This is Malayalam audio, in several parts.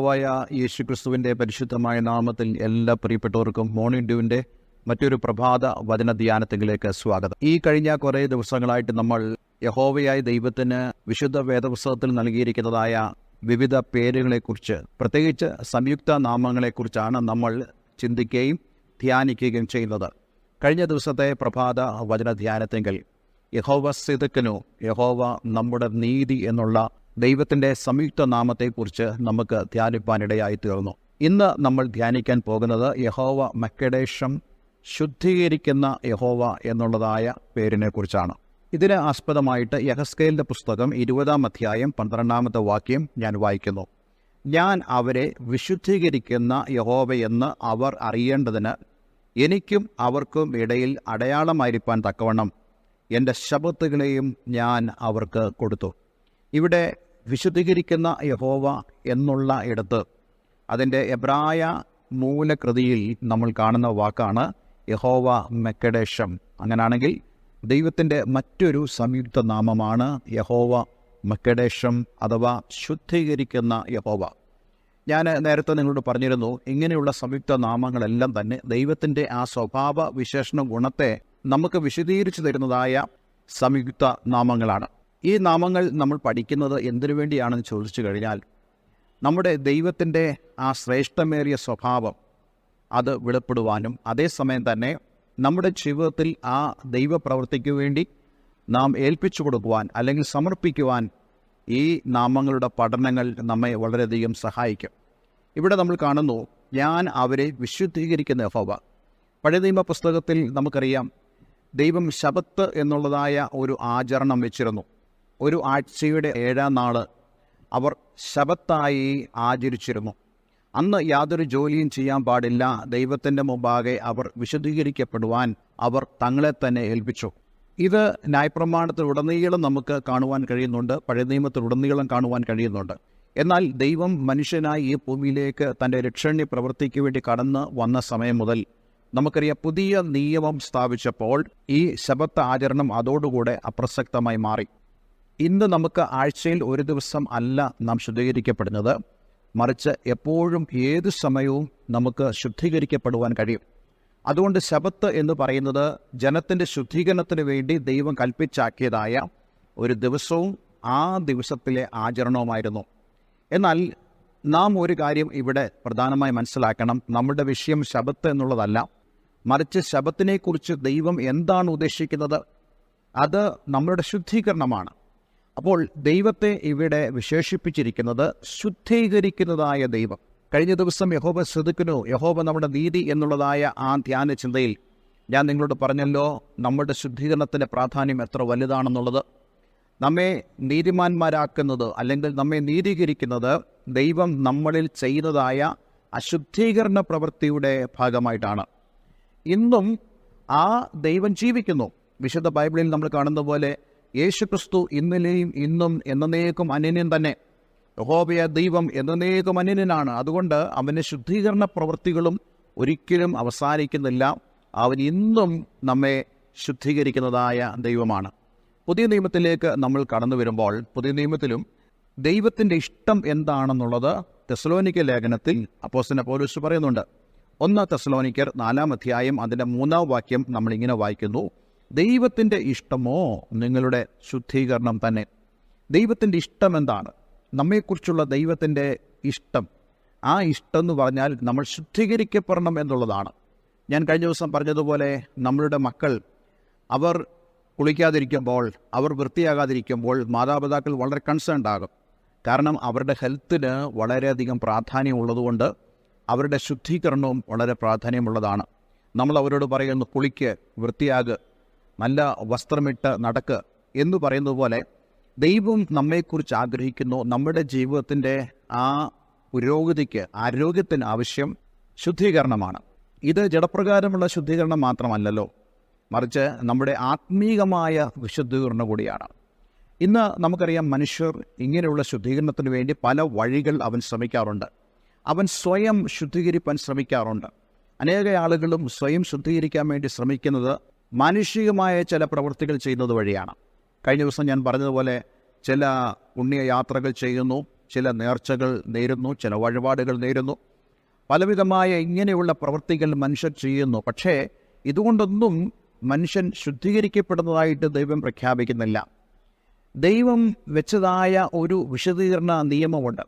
കർത്താവായ യേശു ക്രിസ്തുവിന്റെ പരിശുദ്ധമായ നാമത്തിൽ എല്ലാ പ്രിയപ്പെട്ടവർക്കും മോർണിംഗ് ഡ്യൂവിന്റെ മറ്റൊരു പ്രഭാത വചന ധ്യാനത്തിലേക്ക് സ്വാഗതം. ഈ കഴിഞ്ഞ കുറേ ദിവസങ്ങളായിട്ട് നമ്മൾ യഹോവയായ ദൈവത്തിന് വിശുദ്ധ വേദപുസ്തകത്തിൽ നൽകിയിരിക്കുന്നതായ വിവിധ പേരുകളെക്കുറിച്ച് പ്രത്യേകിച്ച് സംയുക്ത നാമങ്ങളെക്കുറിച്ചാണ് നമ്മൾ ചിന്തിക്കുകയും ധ്യാനിക്കുകയും ചെയ്യുന്നത്. കഴിഞ്ഞ ദിവസത്തെ പ്രഭാത വചന ധ്യാനത്തെങ്കിൽ യഹോവ സിദക്കനു യഹോവ നമ്മുടെ നീതി എന്നുള്ള ദൈവത്തിന്റെ സംയുക്ത നാമത്തെക്കുറിച്ച് നമുക്ക് ധ്യാനിപ്പാനിടയായി തീർന്നു ഇന്ന് നമ്മൾ ധ്യാനിക്കാൻ പോകുന്നത് യഹോവ മക്കടേശം ശുദ്ധീകരിക്കുന്ന യഹോവ എന്നുള്ളതായ പേരിനെ കുറിച്ചാണ് ഇതിന് ആസ്പദമായിട്ട് യഹസ്കേലിന്റെ പുസ്തകം ഇരുപതാം അധ്യായം പന്ത്രണ്ടാമത്തെ വാക്യം ഞാൻ വായിക്കുന്നു. ഞാൻ അവരെ വിശുദ്ധീകരിക്കുന്ന യഹോവയെന്ന് അവർ അറിയേണ്ടതിന് എനിക്കും അവർക്കും ഇടയിൽ അടയാളമായിരിക്കാൻ തക്കവണ്ണം. എന്റെ ശബത്തുകളെയും ഞാൻ അവർക്ക് കൊടുത്തു. ഇവിടെ വിശുദ്ധീകരിക്കുന്ന യഹോവ എന്നുള്ള ഇടത്ത് അതിന്റെ എബ്രായ മൂലകൃതിയിൽ നമ്മൾ കാണുന്ന വാക്കാണ് യഹോവ മെക്കഡേഷം അങ്ങനാണെങ്കിൽ ദൈവത്തിന്റെ മറ്റൊരു സംയുക്ത നാമമാണ് യഹോവ മെക്കഡേഷം അഥവാ ശുദ്ധീകരിക്കുന്ന യഹോവ. ഞാൻ നേരത്തെ നിങ്ങളോട് പറഞ്ഞിരുന്നു ഇങ്ങനെയുള്ള സംയുക്ത നാമങ്ങളെല്ലാം തന്നെ ദൈവത്തിന്റെ ആ സ്വഭാവ വിശേഷണ ഗുണത്തെ നമുക്ക് വിശദീകരിച്ചു തരുന്നതായ സംയുക്ത നാമങ്ങളാണ്. ഈ നാമങ്ങൾ നമ്മൾ പഠിക്കുന്നത് എന്തിനു വേണ്ടിയാണെന്ന് ചോദിച്ചു കഴിഞ്ഞാൽ നമ്മുടെ ദൈവത്തിന്റെ ആ ശ്രേഷ്ഠമേറിയ സ്വഭാവം അത് വെളിപ്പെടുവാനും അതേസമയം തന്നെ നമ്മുടെ ജീവിതത്തിൽ ആ ദൈവപ്രവൃത്തിക്ക് വേണ്ടി നാം ഏൽപ്പിച്ചു കൊടുക്കുവാൻ അല്ലെങ്കിൽ സമർപ്പിക്കുവാൻ ഈ നാമങ്ങളുടെ പഠനങ്ങൾ നമ്മെ വളരെയധികം സഹായിക്കും. ഇവിടെ നമ്മൾ കാണുന്നു ഞാൻ അവരെ വിശുദ്ധീകരിക്കുന്ന യഹോവ. പഴയ നിയമ പുസ്തകത്തിൽ നമുക്കറിയാം ദൈവം ശബത്ത് എന്നുള്ളതായ ഒരു ആചരണം വെച്ചിരുന്നു. ഒരു ആഴ്ചയുടെ ഏഴാം നാൾ അവർ ശബത്തായി ആചരിച്ചിരുന്നു. അന്ന് യാതൊരു ജോലിയും ചെയ്യാൻ പാടില്ല. ദൈവത്തിന്റെ മുമ്പാകെ അവർ വിശദീകരിക്കപ്പെടുവാൻ അവർ തങ്ങളെ തന്നെ ഏൽപ്പിച്ചു. ഇത് ന്യായപ്രമാണത്തിലുടനീളം നമുക്ക് കാണുവാൻ കഴിയുന്നുണ്ട്. പഴയ നിയമത്തിലുടനീളം കാണുവാൻ കഴിയുന്നുണ്ട്. എന്നാൽ ദൈവം മനുഷ്യനായി ഈ ഭൂമിയിലേക്ക് തന്റെ രക്ഷണ്യ പ്രവൃത്തിക്ക് വേണ്ടി കടന്ന് വന്ന സമയം മുതൽ നമുക്കറിയാം പുതിയ നിയമം സ്ഥാപിച്ചപ്പോൾ ഈ ശബത്ത് ആചരണം അതോടുകൂടെ അപ്രസക്തമായി മാറി. ഇന്ന് നമുക്ക് ആഴ്ചയിൽ ഒരു ദിവസം അല്ല നാം ശുദ്ധീകരിക്കപ്പെടുന്നത്. മറിച്ച് എപ്പോഴും ഏത് സമയവും നമുക്ക് ശുദ്ധീകരിക്കപ്പെടുവാൻ കഴിയും. അതുകൊണ്ട് ശബത്ത് എന്ന് പറയുന്നത് ജനത്തിന്റെ ശുദ്ധീകരണത്തിന് വേണ്ടി ദൈവം കൽപ്പിച്ചാക്കിയതായ ഒരു ദിവസവും ആ ദിവസത്തിലെ ആചരണവുമായിരുന്നു. എന്നാൽ നാം ഒരു കാര്യം ഇവിടെ പ്രധാനമായി മനസ്സിലാക്കണം. നമ്മുടെ വിഷയം ശബത്ത് എന്നുള്ളതല്ല. മറിച്ച് ശബത്തിനെക്കുറിച്ച് ദൈവം എന്താണ് ഉദ്ദേശിക്കുന്നത്? അത് നമ്മളുടെ ശുദ്ധീകരണമാണ്. അപ്പോൾ ദൈവത്തെ ഇവിടെ വിശേഷിപ്പിച്ചിരിക്കുന്നത് ശുദ്ധീകരിക്കുന്നതായ ദൈവം. കഴിഞ്ഞ ദിവസം യഹോബ ശ്രദ്ധിക്കുന്നു. യഹോബ നമ്മുടെ നീതി എന്നുള്ളതായ ആ ധ്യാന ചിന്തയിൽ ഞാൻ നിങ്ങളോട് പറഞ്ഞല്ലോ നമ്മുടെ ശുദ്ധീകരണത്തിന്റെ പ്രാധാന്യം എത്ര വലുതാണെന്നുള്ളത്. നമ്മെ നീതിമാന്മാരാക്കുന്നത് അല്ലെങ്കിൽ നമ്മെ നീതീകരിക്കുന്നത് ദൈവം നമ്മളിൽ ചെയ്യുന്നതായ അശുദ്ധീകരണ പ്രവൃത്തിയുടെ ഭാഗമായിട്ടാണ്. ഇന്നും ആ ദൈവം ജീവിക്കുന്നു. വിശുദ്ധ ബൈബിളിൽ നമ്മൾ കാണുന്ന പോലെ യേശുക്രിസ്തു ഇന്നലെയും ഇന്നും എന്നേക്കും അന്യനും തന്നെ. യഹോബയ ദൈവം എന്നേക്കും അന്യനാണ്. അതുകൊണ്ട് അവന്റെ ശുദ്ധീകരണ പ്രവൃത്തികളും ഒരിക്കലും അവസാനിക്കുന്നില്ല. അവൻ ഇന്നും നമ്മെ ശുദ്ധീകരിക്കുന്നതായ ദൈവമാണ്. പുതിയ നിയമത്തിലേക്ക് നമ്മൾ കടന്നു വരുമ്പോൾ പുതിയ നിയമത്തിലും ദൈവത്തിന്റെ ഇഷ്ടം എന്താണെന്നുള്ളത് തെസ്ലോനിക്കൽ ലേഖനത്തിൽ അപ്പോസിനെ പോലീസ് പറയുന്നുണ്ട്. ഒന്ന് തെസ്ലോനിക്കർ നാലാം അധ്യായം അതിന്റെ മൂന്നാം വാക്യം നമ്മളിങ്ങനെ വായിക്കുന്നു. ദൈവത്തിന്റെ ഇഷ്ടമോ? നിങ്ങളുടെ ശുദ്ധീകരണം തന്നെ. ദൈവത്തിന്റെ ഇഷ്ടം എന്താണ്? നമ്മെക്കുറിച്ചുള്ള ദൈവത്തിന്റെ ഇഷ്ടം. ആ ഇഷ്ടം എന്ന് പറഞ്ഞാൽ നമ്മൾ ശുദ്ധീകരിക്കപ്പെടണം എന്നുള്ളതാണ്. ഞാൻ കഴിഞ്ഞ ദിവസം പറഞ്ഞതുപോലെ നമ്മളുടെ മക്കൾ അവർ കുളിക്കാതിരിക്കുമ്പോൾ അവർ വൃത്തിയാകാതിരിക്കുമ്പോൾ മാതാപിതാക്കൾ വളരെ കൺസേൺ ആകും. കാരണം അവരുടെ ഹെൽത്തിന് വളരെയധികം പ്രാധാന്യമുള്ളതുകൊണ്ട് അവരുടെ ശുദ്ധീകരണവും വളരെ പ്രാധാന്യമുള്ളതാണ്. നമ്മൾ അവരോട് പറയുന്നു കുളിക്ക് വൃത്തിയാക്. നല്ല വസ്ത്രമിട്ട് നടക്ക് എന്ന് പറയുന്നത് പോലെ ദൈവം നമ്മെക്കുറിച്ച് ആഗ്രഹിക്കുന്നു. നമ്മുടെ ജീവിതത്തിന്റെ ആ പുരോഗതിക്ക് ആരോഗ്യത്തിന് ആവശ്യം ശുദ്ധീകരണമാണ്. ഇത് ജഡപ്രകാരമുള്ള ശുദ്ധീകരണം മാത്രമല്ലല്ലോ മറിച്ച് നമ്മുടെ ആത്മീകമായ വിശുദ്ധീകരണം കൂടിയാണ്. ഇന്ന് നമുക്കറിയാം മനുഷ്യർ ഇങ്ങനെയുള്ള ശുദ്ധീകരണത്തിന് വേണ്ടി പല വഴികൾ അവൻ ശ്രമിക്കാറുണ്ട്. അവൻ സ്വയം ശുദ്ധീകരിപ്പാൻ ശ്രമിക്കാറുണ്ട്. അനേക ആളുകളും സ്വയം ശുദ്ധീകരിക്കാൻ വേണ്ടി ശ്രമിക്കുന്നത് മാനുഷികമായ ചില പ്രവൃത്തികൾ ചെയ്യുന്നത് വഴിയാണ്. കഴിഞ്ഞ ദിവസം ഞാൻ പറഞ്ഞതുപോലെ ചില പുണ്യയാത്രകൾ ചെയ്യുന്നു ചില നേർച്ചകൾ നേരുന്നു ചില വഴിപാടുകൾ നേരുന്നു. പലവിധമായ ഇങ്ങനെയുള്ള പ്രവൃത്തികൾ മനുഷ്യർ ചെയ്യുന്നു. പക്ഷേ ഇതുകൊണ്ടൊന്നും മനുഷ്യൻ ശുദ്ധീകരിക്കപ്പെടുന്നതായിട്ട് ദൈവം പ്രഖ്യാപിക്കുന്നില്ല. ദൈവം വെച്ചതായ ഒരു വിശദീകരണ നിയമമുണ്ട്.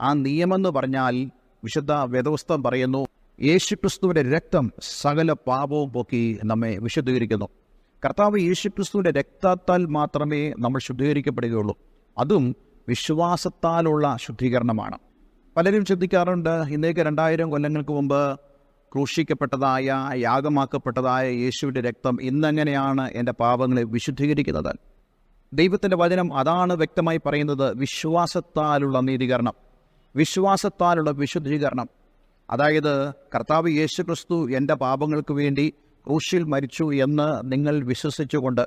ആ നിയമം എന്ന് പറഞ്ഞാൽ വിശുദ്ധ വേദവസ്തം പറയുന്നു യേശുക്രിസ്തുവിന്റെ രക്തം സകല പാപവും പോക്കി നമ്മെ വിശുദ്ധീകരിക്കുന്നു. കർത്താവ് യേശുക്രിസ്തുവിന്റെ രക്തത്താൽ മാത്രമേ നമ്മൾ ശുദ്ധീകരിക്കപ്പെടുകയുള്ളൂ. അതും വിശ്വാസത്താലുള്ള ശുദ്ധീകരണമാണ്. പലരും ചിന്തിക്കാറുണ്ട് ഇന്നേക്ക് രണ്ടായിരം കൊല്ലങ്ങൾക്ക് മുമ്പ് ക്രൂശിക്കപ്പെട്ടതായ യാഗമാക്കപ്പെട്ടതായ യേശുവിന്റെ രക്തം ഇന്നെങ്ങനെയാണ് എന്റെ പാപങ്ങളെ വിശുദ്ധീകരിക്കുന്നത്? ദൈവത്തിന്റെ വചനം അതാണ് വ്യക്തമായി പറയുന്നത് വിശ്വാസത്താലുള്ള നീതീകരണം. വിശ്വാസത്താലുള്ള വിശുദ്ധീകരണം. അതായത് കർത്താവ് യേശു ക്രിസ്തു എന്റെ പാപങ്ങൾക്ക് വേണ്ടി ക്രൂശിൽ മരിച്ചു എന്ന് നിങ്ങൾ വിശ്വസിച്ചുകൊണ്ട്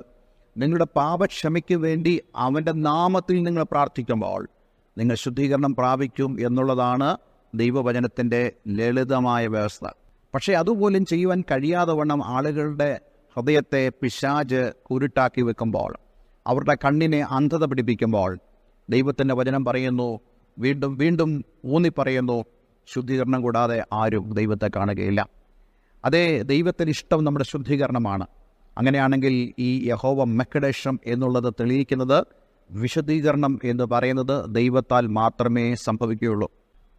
നിങ്ങളുടെ പാപക്ഷമയ്ക്ക് വേണ്ടി അവന്റെ നാമത്തിൽ നിങ്ങൾ പ്രാർത്ഥിക്കുമ്പോൾ നിങ്ങൾ ശുദ്ധീകരണം പ്രാപിക്കും എന്നുള്ളതാണ് ദൈവവചനത്തിന്റെ ലളിതമായ വ്യവസ്ഥ. പക്ഷേ അതുപോലും ചെയ്യുവാൻ കഴിയാതെ വണ്ണം ആളുകളുടെ ഹൃദയത്തെ പിശാജ് കുരുട്ടാക്കി വെക്കുമ്പോൾ അവരുടെ കണ്ണിനെ അന്ധത പിടിപ്പിക്കുമ്പോൾ ദൈവത്തിന്റെ വചനം പറയുന്നു വീണ്ടും വീണ്ടും ഊന്നി പറയുന്നു ശുദ്ധീകരണം കൂടാതെ ആരും ദൈവത്തെ കാണുകയില്ല. അതേ ദൈവത്തിന് ഇഷ്ടം നമ്മുടെ ശുദ്ധീകരണമാണ്. അങ്ങനെയാണെങ്കിൽ ഈ യഹോവ മെക്കഡേഷം എന്നുള്ളത് തെളിയിക്കുന്നത് വിശദീകരണം എന്ന് പറയുന്നത് ദൈവത്താൽ മാത്രമേ സംഭവിക്കുകയുള്ളൂ.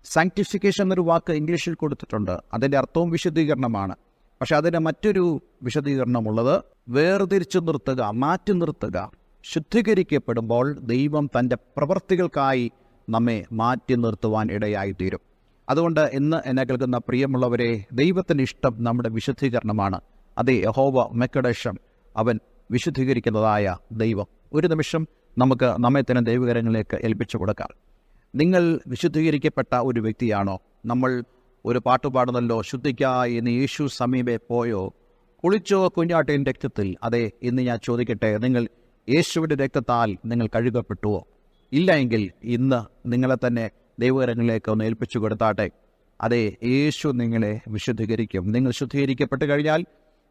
സാങ്ക്ടിഫിക്കേഷൻ എന്നൊരു വാക്ക് ഇംഗ്ലീഷിൽ കൊടുത്തിട്ടുണ്ട്. അതിന്റെ അർത്ഥവും വിശദീകരണമാണ് പക്ഷെ അതിന്റെ മറ്റൊരു വിശദീകരണമുള്ളത് വേർതിരിച്ചു നിർത്തുക മാറ്റി നിർത്തുക ശുദ്ധീകരിക്കപ്പെടുമ്പോൾ ദൈവം തന്റെ പ്രവൃത്തികൾക്കായി നമ്മെ മാറ്റി നിർത്തുവാൻ ഇടയായിത്തീരും. അതുകൊണ്ട് ഇന്ന് എന്നെ കേൾക്കുന്ന പ്രിയമുള്ളവരെ ദൈവത്തിന്റെ ഇഷ്ടം നമ്മുടെ വിശുദ്ധീകരണമാണ്. അതേ യഹോവ മെക്കഡേഷം അവൻ വിശുദ്ധീകരിക്കുന്നതായ ദൈവം. ഒരു നിമിഷം നമുക്ക് നമ്മെ തന്നെ ദൈവകരങ്ങളിലേക്ക് ഏൽപ്പിച്ചു കൊടുക്കാം. നിങ്ങൾ വിശുദ്ധീകരിക്കപ്പെട്ട ഒരു വ്യക്തിയാണോ? നമ്മൾ ഒരു പാട്ട് പാടുന്നല്ലോ ശുദ്ധിക്കായി ഇന്ന് യേശു സമീപെ പോയോ? കുളിച്ചോ കുഞ്ഞാട്ടിൻ രക്തത്തിൽ? അതെ ഇന്ന് ഞാൻ ചോദിക്കട്ടെ നിങ്ങൾ യേശുവിന്റെ രക്തത്താൽ നിങ്ങൾ കഴുകപ്പെട്ടുവോ? ഇല്ല എങ്കിൽ ഇന്ന് നിങ്ങളെ തന്നെ ദൈവകരങ്ങളിലേക്ക് ഒന്ന് ഏൽപ്പിച്ചു കൊടുത്താട്ടെ. അതെ യേശു നിങ്ങളെ വിശുദ്ധീകരിക്കും. നിങ്ങൾ ശുദ്ധീകരിക്കപ്പെട്ട് കഴിഞ്ഞാൽ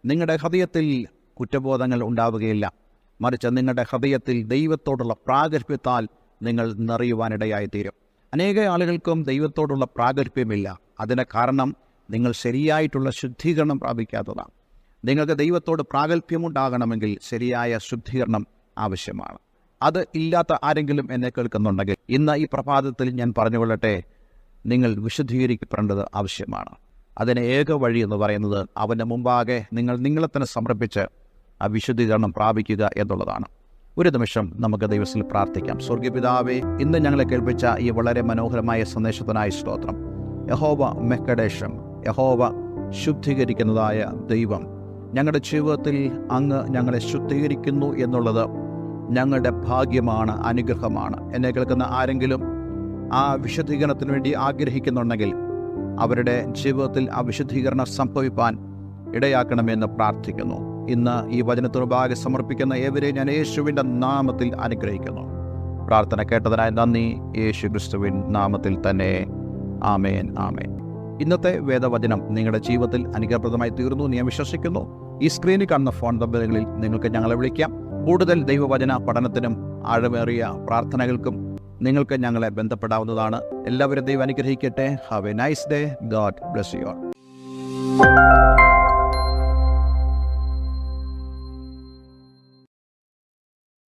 നിങ്ങളുടെ ഹൃദയത്തിൽ കുറ്റബോധങ്ങൾ ഉണ്ടാവുകയില്ല. മറിച്ച് നിങ്ങളുടെ ഹൃദയത്തിൽ ദൈവത്തോടുള്ള പ്രാഗൽഭ്യത്താൽ നിങ്ങൾ നിറയുവാനിടയായിത്തീരും. അനേക ആളുകൾക്കും ദൈവത്തോടുള്ള പ്രാഗൽഭ്യമില്ല. അതിന് കാരണം നിങ്ങൾ ശരിയായിട്ടുള്ള ശുദ്ധീകരണം പ്രാപിക്കാത്തതാണ്. നിങ്ങൾക്ക് ദൈവത്തോട് പ്രാഗൽഭ്യമുണ്ടാകണമെങ്കിൽ ശരിയായ ശുദ്ധീകരണം ആവശ്യമാണ്. അത് ഇല്ലാത്ത ആരെങ്കിലും എന്നെ കേൾക്കുന്നുണ്ടെങ്കിൽ ഇന്ന് ഈ പ്രഭാതത്തിൽ ഞാൻ പറഞ്ഞുകൊള്ളട്ടെ നിങ്ങൾ വിശുദ്ധീകരിക്കപ്പെടേണ്ടത് ആവശ്യമാണ്. അതിന് ഏക വഴി എന്ന് പറയുന്നത് അവന്റെ മുമ്പാകെ നിങ്ങൾ നിങ്ങളെ തന്നെ സമർപ്പിച്ച് ആ വിശുദ്ധീകരണം പ്രാപിക്കുക എന്നുള്ളതാണ്. ഒരു നിമിഷം നമുക്ക് ദൈവത്തിൽ പ്രാർത്ഥിക്കാം. സ്വർഗപിതാവെ ഇന്ന് ഞങ്ങളെ കേൾപ്പിച്ച ഈ വളരെ മനോഹരമായ സന്ദേശത്തിനായി സ്തോത്രം. യഹോവ മെക്കഡേഷം യഹോവ ശുദ്ധീകരിക്കുന്നതായ ദൈവം ഞങ്ങളുടെ ജീവിതത്തിൽ അങ്ങ് ഞങ്ങളെ ശുദ്ധീകരിക്കുന്നു എന്നുള്ളത് ഞങ്ങളുടെ ഭാഗ്യമാണ് അനുഗ്രഹമാണ്. എന്നെ കേൾക്കുന്ന ആരെങ്കിലും ആ വിശുദ്ധീകരണത്തിന് വേണ്ടി ആഗ്രഹിക്കുന്നുണ്ടെങ്കിൽ അവരുടെ ജീവിതത്തിൽ ആ വിശുദ്ധീകരണം സംഭവിപ്പാൻ ഇടയാക്കണമെന്ന് പ്രാർത്ഥിക്കുന്നു. ഇന്ന് ഈ വചനത്തിന് ഭാഗം സമർപ്പിക്കുന്ന ഏവരെയും ഞാൻ യേശുവിന്റെ നാമത്തിൽ അനുഗ്രഹിക്കുന്നു. പ്രാർത്ഥന കേട്ടതിനായി നന്ദി. യേശു ക്രിസ്തുവിൻ നാമത്തിൽ തന്നെ. ആമേൻ ആമേൻ. ഇന്നത്തെ വേദവചനം നിങ്ങളുടെ ജീവിതത്തിൽ അനുഗ്രഹപ്രദമായി തീർന്നു ഞാൻ വിശ്വസിക്കുന്നു. ഈ സ്ക്രീനിൽ കാണുന്ന ഫോൺ നമ്പറുകളിൽ നിങ്ങൾക്ക് ഞങ്ങളെ വിളിക്കാം. കൂടുതൽ ദൈവവചന പഠനത്തിനും ആഴമേറിയ പ്രാർത്ഥനകൾക്കും നിങ്ങൾക്ക് ഞങ്ങളെ ബന്ധപ്പെടാവുന്നതാണ്. എല്ലാവരും ദൈവം അനുഗ്രഹിക്കട്ടെ. Have a nice day god bless you